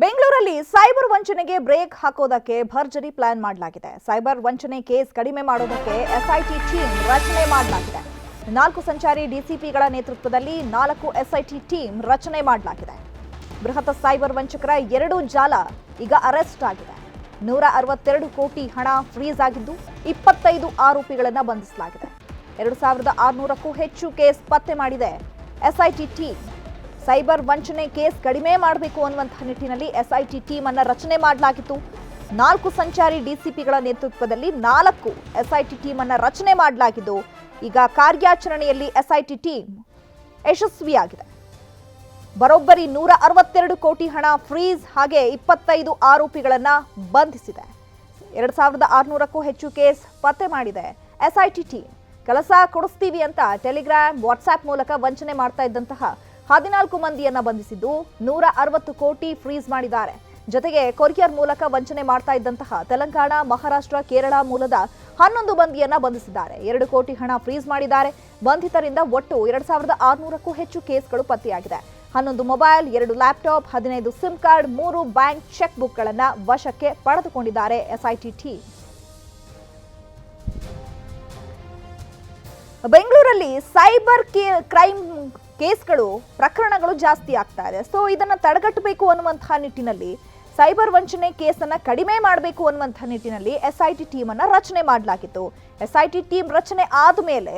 ಬೆಂಗಳೂರಲ್ಲಿ ಸೈಬರ್ ವಂಚನೆಗೆ ಬ್ರೇಕ್ ಹಾಕೋದಕ್ಕೆ ಭರ್ಜರಿ ಪ್ಲಾನ್ ಮಾಡಲಾಗಿದೆ. ಸೈಬರ್ ವಂಚನೆ ಕೇಸ್ ಕಡಿಮೆ ಮಾಡೋದಕ್ಕೆ ಎಸ್ಐಟಿ ಟೀಮ್ ರಚನೆ ಮಾಡಲಾಗಿದೆ. ನಾಲ್ಕು ಸಂಚಾರಿ ಡಿಸಿಪಿಗಳ ನೇತೃತ್ವದಲ್ಲಿ ನಾಲ್ಕು ಎಸ್ಐಟಿ ಟೀಮ್ ರಚನೆ ಮಾಡಲಾಗಿದೆ. ಬೃಹತ್ ಸೈಬರ್ ವಂಚಕರ ಎರಡು ಜಾಲ ಈಗ ಅರೆಸ್ಟ್ ಆಗಿದೆ. ನೂರ ಅರವತ್ತೆರಡು ಕೋಟಿ ಹಣ ಫ್ರೀಸ್ ಆಗಿದ್ದು ಇಪ್ಪತ್ತೈದು ಆರೋಪಿಗಳನ್ನು ಬಂಧಿಸಲಾಗಿದೆ. ಎರಡು ಸಾವಿರದ ಆರುನೂರಕ್ಕೂ ಹೆಚ್ಚು ಕೇಸ್ ಪತ್ತೆ ಮಾಡಿದೆ ಎಸ್ಐಟಿ ಟೀಮ್. ಸೈಬರ್ ವಂಚನೆ ಕೇಸ್ ಕಡಿಮೆ ಮಾಡಬೇಕು ಅನ್ನುವಂತಹ ನಿಟ್ಟಿನಲ್ಲಿ ಎಸ್ಐಟಿ ಟೀಮ್ ಅನ್ನು ರಚನೆ ಮಾಡಲಾಗಿತ್ತು. ನಾಲ್ಕು ಸಂಚಾರಿ ಡಿಸಿಪಿಗಳ ನೇತೃತ್ವದಲ್ಲಿ ನಾಲ್ಕು ಎಸ್ಐಟಿ ಟೀಮ್ ಅನ್ನು ರಚನೆ ಮಾಡಲಾಗಿದ್ದು, ಈಗ ಕಾರ್ಯಾಚರಣೆಯಲ್ಲಿ ಎಸ್ಐಟಿ ಟೀಮ್ ಯಶಸ್ವಿಯಾಗಿದೆ. ಬರೋಬ್ಬರಿ ನೂರ ಅರವತ್ತೆರಡು ಕೋಟಿ ಹಣ ಫ್ರೀಸ್ ಹಾಗೆ ಇಪ್ಪತ್ತೈದು ಆರೋಪಿಗಳನ್ನ ಬಂಧಿಸಿದೆ. ಎರಡ್ ಸಾವಿರದ ಆರುನೂರಕ್ಕೂ ಹೆಚ್ಚು ಕೇಸ್ ಪತ್ತೆ ಮಾಡಿದೆ. ಎಸ್ಐಟಿ ಟೀಮ್, ಕೆಲಸ ಕೊಡಿಸ್ತೀವಿ ಅಂತ ಟೆಲಿಗ್ರಾಮ್, ವಾಟ್ಸ್ಆ್ಯಪ್ ಮೂಲಕ ವಂಚನೆ ಮಾಡ್ತಾ ಇದ್ದಂತಹ ಹದಿನಾಲ್ಕು ಮಂದಿಯನ್ನ ಬಂಧಿಸಿದ್ದು ನೂರ ಅರವತ್ತು ಕೋಟಿ ಫ್ರೀಸ್ ಮಾಡಿದ್ದಾರೆ. ಜೊತೆಗೆ ಕೊರಿಯರ್ ಮೂಲಕ ವಂಚನೆ ಮಾಡ್ತಾ ಇದ್ದಂತಹ ತೆಲಂಗಾಣ, ಮಹಾರಾಷ್ಟ್ರ, ಕೇರಳ ಮೂಲದ ಹನ್ನೊಂದು ಮಂದಿಯನ್ನ ಬಂಧಿಸಿದ್ದಾರೆ. ಎರಡು ಕೋಟಿ ಹಣ ಫ್ರೀಸ್ ಮಾಡಿದ್ದಾರೆ. ಬಂಧಿತರಿಂದ ಒಟ್ಟು ಎರಡ್ ಸಾವಿರದ ಆರುನೂರಕ್ಕೂ ಹೆಚ್ಚು ಕೇಸ್ಗಳು ಪತ್ತೆಯಾಗಿದೆ. ಹನ್ನೊಂದು ಮೊಬೈಲ್, ಎರಡು ಲ್ಯಾಪ್ಟಾಪ್, ಹದಿನೈದು ಸಿಮ್ ಕಾರ್ಡ್, ಮೂರು ಬ್ಯಾಂಕ್ ಚೆಕ್ ಬುಕ್ಗಳನ್ನು ವಶಕ್ಕೆ ಪಡೆದುಕೊಂಡಿದ್ದಾರೆ ಎಸ್ಐಟಿ ಟೀಮ್. ಬೆಂಗಳೂರಲ್ಲಿ ಸೈಬರ್ ಕ್ರೈಮ್ ಕೇಸ್ಗಳು, ಪ್ರಕರಣಗಳು ಜಾಸ್ತಿ ಆಗ್ತಾ ಇದೆ. ಸೊ ಇದನ್ನ ತಡೆಗಟ್ಟಬೇಕು ಅನ್ನುವಂತಹ ನಿಟ್ಟಿನಲ್ಲಿ, ಸೈಬರ್ ವಂಚನೆ ಕೇಸನ್ನ ಕಡಿಮೆ ಮಾಡಬೇಕು ಅನ್ನುವಂತಹ ನಿಟ್ಟಿನಲ್ಲಿ ಎಸ್ ಎಸ್ಐಟಿ ಟೀಮ್ ಅನ್ನ ರಚನೆ ಮಾಡಲಾಗಿತ್ತು. ಎಸ್ ಐ ಟಿ ಟೀಮ್ ರಚನೆ ಆದ್ಮೇಲೆ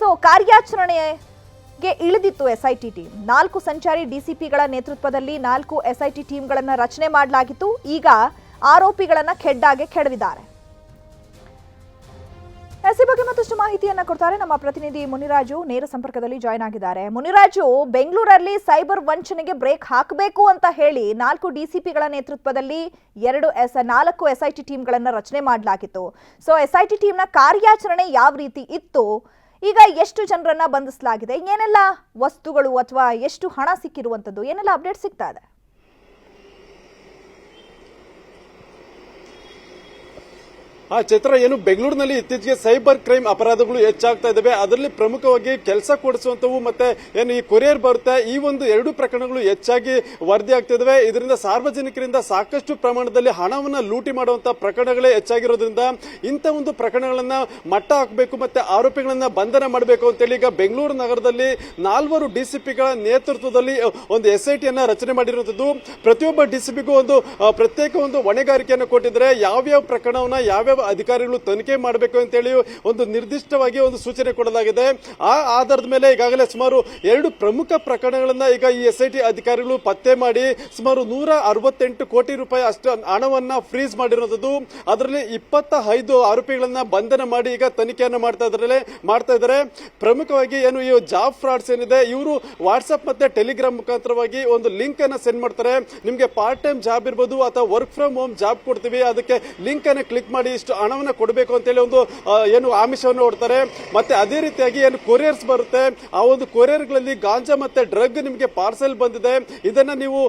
ಸೊ ಕಾರ್ಯಾಚರಣೆಗೆ ಇಳಿದಿತ್ತು ಎಸ್ ಐ ಟಿ ಟೀಮ್ ನಾಲ್ಕು ಸಂಚಾರಿ ಡಿಸಿಪಿಗಳ ನೇತೃತ್ವದಲ್ಲಿ ನಾಲ್ಕು ಎಸ್ ಐ ಟಿ ಟೀಮ್ಗಳನ್ನ ರಚನೆ ಮಾಡಲಾಗಿತ್ತು. ಈಗ ಆರೋಪಿಗಳನ್ನ ಖೆಡ್ಡಾಗೆ ಕೆಡವಿದ್ದಾರೆ. ಎಸ್ ಈ ಬಗ್ಗೆ ಮತ್ತಷ್ಟು ಮಾಹಿತಿಯನ್ನ ಕೊಡ್ತಾರೆ ನಮ್ಮ ಪ್ರತಿನಿಧಿ ಮುನಿರಾಜು ನೇರ ಸಂಪರ್ಕದಲ್ಲಿ ಜಾಯ್ನ್ ಆಗಿದ್ದಾರೆ. ಮುನಿರಾಜು, ಬೆಂಗಳೂರಲ್ಲಿ ಸೈಬರ್ ವಂಚನೆಗೆ ಬ್ರೇಕ್ ಹಾಕಬೇಕು ಅಂತ ಹೇಳಿ ನಾಲ್ಕು ಡಿಸಿಪಿಗಳ ನೇತೃತ್ವದಲ್ಲಿ ಎರಡು ಎಸ್, ನಾಲ್ಕು ಎಸ್ಐಟಿ ಟೀಮ್ಗಳನ್ನ ರಚನೆ ಮಾಡಲಾಗಿತ್ತು. ಸೊ ಎಸ್ಐಟಿ ಟೀಮ್ನ ಕಾರ್ಯಾಚರಣೆ ಯಾವ ರೀತಿ ಇತ್ತು? ಈಗ ಎಷ್ಟು ಜನರನ್ನ ಬಂಧಿಸಲಾಗಿದೆ? ಏನೆಲ್ಲ ವಸ್ತುಗಳು ಅಥವಾ ಎಷ್ಟು ಹಣ ಸಿಕ್ಕಿರುವಂಥದ್ದು ಏನೆಲ್ಲ ಅಪ್ಡೇಟ್ ಸಿಗ್ತಾ ಇದೆ? ಆ ಚಿತ್ರ ಏನು ಬೆಂಗಳೂರಿನಲ್ಲಿ ಇತ್ತೀಚೆಗೆ ಸೈಬರ್ ಕ್ರೈಮ್ ಅಪರಾಧಗಳು ಹೆಚ್ಚಾಗ್ತಾ ಇದ್ದಾವೆ. ಅದರಲ್ಲಿ ಪ್ರಮುಖವಾಗಿ ಕೆಲಸ ಕೊಡಿಸುವಂತವು ಮತ್ತೆ ಏನು ಈ ಕೊರಿಯರ್ ಬರುತ್ತೆ. ಈ ಒಂದು ಎರಡು ಪ್ರಕರಣಗಳು ಹೆಚ್ಚಾಗಿ ವರದಿ ಆಗ್ತಾ ಇದಾವೆ ಇದರಿಂದ ಸಾರ್ವಜನಿಕರಿಂದ ಸಾಕಷ್ಟು ಪ್ರಮಾಣದಲ್ಲಿ ಹಣವನ್ನ ಲೂಟಿ ಮಾಡುವಂತಹ ಪ್ರಕರಣಗಳೇ ಹೆಚ್ಚಾಗಿರೋದ್ರಿಂದ ಇಂಥ ಒಂದು ಪ್ರಕರಣಗಳನ್ನ ಮಟ್ಟ ಹಾಕಬೇಕು ಮತ್ತೆ ಆರೋಪಿಗಳನ್ನ ಬಂಧನ ಮಾಡಬೇಕು ಅಂತೇಳಿ ಈಗ ಬೆಂಗಳೂರು ನಗರದಲ್ಲಿ ನಾಲ್ವರು ಡಿಸಿಪಿಗಳ ನೇತೃತ್ವದಲ್ಲಿ ಒಂದು ಎಸ್ ಐ ಟಿಯನ್ನು ರಚನೆ ಮಾಡಿರುವಂತದ್ದು ಪ್ರತಿಯೊಬ್ಬ ಡಿಸಿಪಿಗೂ ಒಂದು ಪ್ರತ್ಯೇಕ ಒಂದು ಹೊಣೆಗಾರಿಕೆಯನ್ನು ಕೊಟ್ಟಿದ್ದಾರೆ. ಯಾವ್ಯಾವ ಪ್ರಕರಣವನ್ನ, ಯಾವ್ಯಾವ ಅಧಿಕಾರಿಗಳು ತನಿಖೆ ಮಾಡಬೇಕು ಅಂತೇಳಿ ಒಂದು ನಿರ್ದಿಷ್ಟವಾಗಿ ಒಂದು ಸೂಚನೆ ಕೊಡಲಾಗಿದೆ. ಆ ಆಧಾರದ ಮೇಲೆ ಈಗಾಗಲೇ ಸುಮಾರು ಎರಡು ಪ್ರಮುಖ ಪ್ರಕರಣಗಳನ್ನ ಈಗ ಈ ಎಸ್ ಅಧಿಕಾರಿಗಳು ಪತ್ತೆ ಮಾಡಿ ಸುಮಾರು ನೂರ ಅರವತ್ತೆಂಟು ಕೋಟಿ ರೂಪಾಯಿ ಅಷ್ಟು ಹಣವನ್ನ ಫ್ರೀಸ್ ಮಾಡಿರುವಂತದ್ದು ಅದರಲ್ಲಿ ಇಪ್ಪತ್ತ ಐದು ಆರೋಪಿಗಳನ್ನ ಬಂಧನ ಮಾಡಿ ಈಗ ತನಿಖೆಯನ್ನು ಮಾಡ್ತಾ ಇದ್ರಲ್ಲೇ, ಮಾಡ್ತಾ ಇದ್ದಾರೆ. ಪ್ರಮುಖವಾಗಿ ಏನು ಈ ಜಾಬ್ ಫ್ರಾಡ್ಸ್ ಏನಿದೆ, ಇವರು ವಾಟ್ಸ್ಆಪ್ ಮತ್ತೆ ಟೆಲಿಗ್ರಾಮ್ ಮುಖಾಂತರವಾಗಿ ಒಂದು ಲಿಂಕ್ ಅನ್ನ ಸೆಂಡ್ ಮಾಡ್ತಾರೆ. ನಿಮಗೆ ಪಾರ್ಟ್ ಟೈಮ್ ಜಾಬ್ ಇರ್ಬೋದು ಅಥವಾ ವರ್ಕ್ ಫ್ರಮ್ ಹೋಮ್ ಜಾಬ್ ಕೊಡ್ತೀವಿ. ಅದಕ್ಕೆ ಲಿಂಕ್ ಅನ್ನ ಕ್ಲಿಕ್ ಮಾಡಿ ಇಷ್ಟು ಹಣವನ್ನ ಕೊಡಬೇಕು ಅಂತೇಳಿ ಒಂದು ಏನು ಆಮಿಷವನ್ನು ಹೊಡ್ತಾರೆ ಮತ್ತೆ ಅದೇ ರೀತಿಯಾಗಿ ಏನು ಕೊರಿಯರ್ಸ್ ಬರುತ್ತೆ. ಆ ಒಂದು ಕೊರಿಯರ್ಗಳಲ್ಲಿ ಗಾಂಜಾ ಮತ್ತೆ ಡ್ರಗ್ ನಿಮಗೆ ಪಾರ್ಸೆಲ್ ಬಂದಿದೆ. ಇದನ್ನ ನೀವು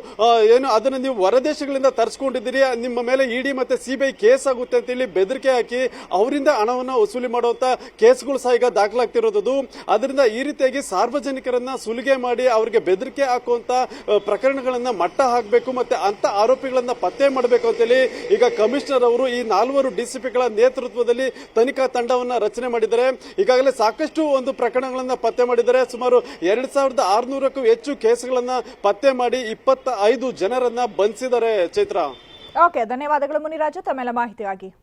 ಏನು ಅದನ್ನ ನೀವು ಹೊರದೇಶಗಳಿಂದ ತರಿಸ್ಕೊಂಡಿದ್ದೀರಿ. ನಿಮ್ಮ ಮೇಲೆ ಇಡಿ ಮತ್ತೆ ಸಿಬಿಐ ಕೇಸ್ ಆಗುತ್ತೆ ಅಂತೇಳಿ ಬೆದರಿಕೆ ಹಾಕಿ ಅವರಿಂದ ಹಣವನ್ನ ವಸೂಲಿ ಮಾಡುವಂತ ಕೇಸ್ಗಳು ಸಹ ಈಗ ದಾಖಲಾಗ್ತಿರೋದು ಅದರಿಂದ ಈ ರೀತಿಯಾಗಿ ಸಾರ್ವಜನಿಕರನ್ನ ಸುಲಿಗೆ ಮಾಡಿ ಅವರಿಗೆ ಬೆದರಿಕೆ ಹಾಕುವಂತ ಪ್ರಕರಣಗಳನ್ನ ಮಟ್ಟ ಹಾಕಬೇಕು. ಮತ್ತೆ ಅಂತ ಆರೋಪಿಗಳನ್ನ ಪತ್ತೆ ಮಾಡಬೇಕು ಅಂತೇಳಿ ಈಗ ಕಮಿಷನರ್ ಅವರು ಈ ನಾಲ್ವರು ಡಿಸಿಪಿಗಳ ನೇತೃತ್ವದಲ್ಲಿ ತನಿಖಾ ತಂಡವನ್ನು ರಚನೆ ಮಾಡಿದ್ದಾರೆ. ಈಗಾಗಲೇ ಸಾಕಷ್ಟು ಒಂದು ಪ್ರಕರಣಗಳನ್ನು ಪತ್ತೆ ಮಾಡಿದ್ದಾರೆ. ಸುಮಾರು ಎರಡು ಸಾವಿರದ ಆರುನೂರಕ್ಕೂ ಹೆಚ್ಚು ಕೇಸ್ಗಳನ್ನ ಪತ್ತೆ ಮಾಡಿ ಇಪ್ಪತ್ತ ಐದು ಜನರನ್ನ ಬಂಧಿಸಿದ್ದಾರೆ ಚೈತ್ರ. ಓಕೆ, ಧನ್ಯವಾದಗಳು ಮುನಿರಾಜು. ತಮ್ಮೆಲ್ಲ ಮಾಹಿತಿಗಾಗಿ.